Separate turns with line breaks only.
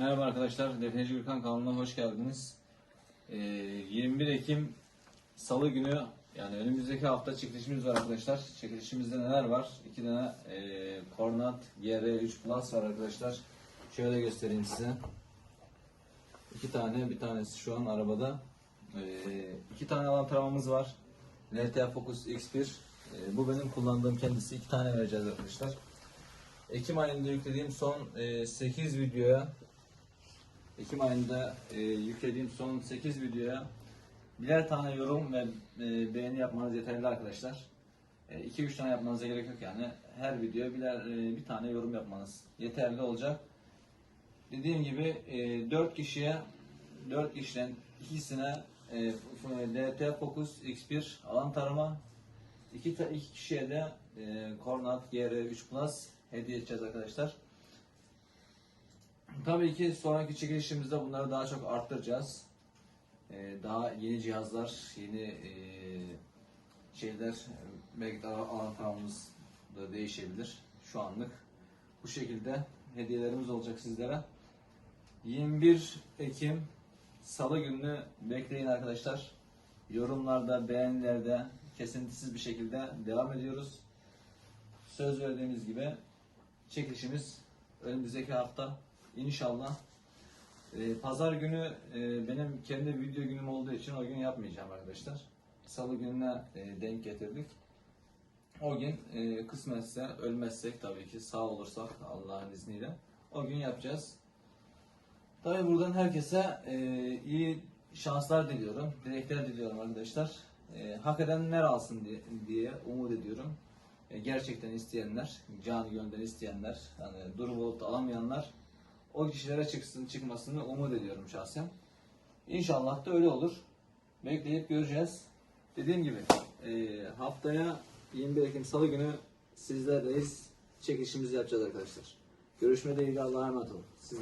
Merhaba arkadaşlar, Defneci Gürkan kanalına hoş geldiniz. Ee, 21 Ekim Salı günü, yani önümüzdeki hafta çekilişimiz var arkadaşlar. Çekilişimizde neler var? İki tane e, Cornat GR3 Plus var arkadaşlar. Şöyle göstereyim size. İki tane, bir tanesi şu an arabada. Ee, iki tane alan taramamız var. LT Focus X1. Ee, bu benim kullandığım kendisi. İki tane vereceğiz arkadaşlar. Ekim ayında yüklediğim son e, 8 videoya Ekim ayında e, yüklediğim son 8 videoya birer tane yorum ve e, beğeni yapmanız yeterli arkadaşlar. 2-3 tane yapmanıza gerek yok yani. Her videoya birer e, bir tane yorum yapmanız yeterli olacak. Dediğim gibi e, 4 kişiye 4 kişiden ikisine e, DT Focus X1 alan tarama 2 iki, iki kişiye de e, Cornat GR3 Plus hediye edeceğiz arkadaşlar. Tabii ki sonraki çekilişimizde bunları daha çok arttıracağız. Ee, daha yeni cihazlar, yeni e, şeyler, belki daha alan tamamımız da değişebilir şu anlık. Bu şekilde hediyelerimiz olacak sizlere. 21 Ekim Salı gününü bekleyin arkadaşlar. Yorumlarda, beğenilerde kesintisiz bir şekilde devam ediyoruz. Söz verdiğimiz gibi çekilişimiz önümüzdeki hafta inşallah. Ee, Pazar günü e, benim kendi video günüm olduğu için o gün yapmayacağım arkadaşlar. Salı gününe e, denk getirdik. O gün e, kısmetse ölmezsek tabii ki sağ olursak Allah'ın izniyle o gün yapacağız. Tabii buradan herkese e, iyi şanslar diliyorum, dilekler diliyorum arkadaşlar. E, hak edenler alsın diye, diye umut ediyorum. E, gerçekten isteyenler, canı gönülden isteyenler, yani durum olup da alamayanlar o kişilere çıksın çıkmasını umut ediyorum şahsen. İnşallah da öyle olur. Bekleyip göreceğiz. Dediğim gibi e, haftaya 21 Ekim Salı günü sizlerleyiz. Çekişimizi yapacağız arkadaşlar. Görüşme dileğiyle Allah'a emanet olun. Siz-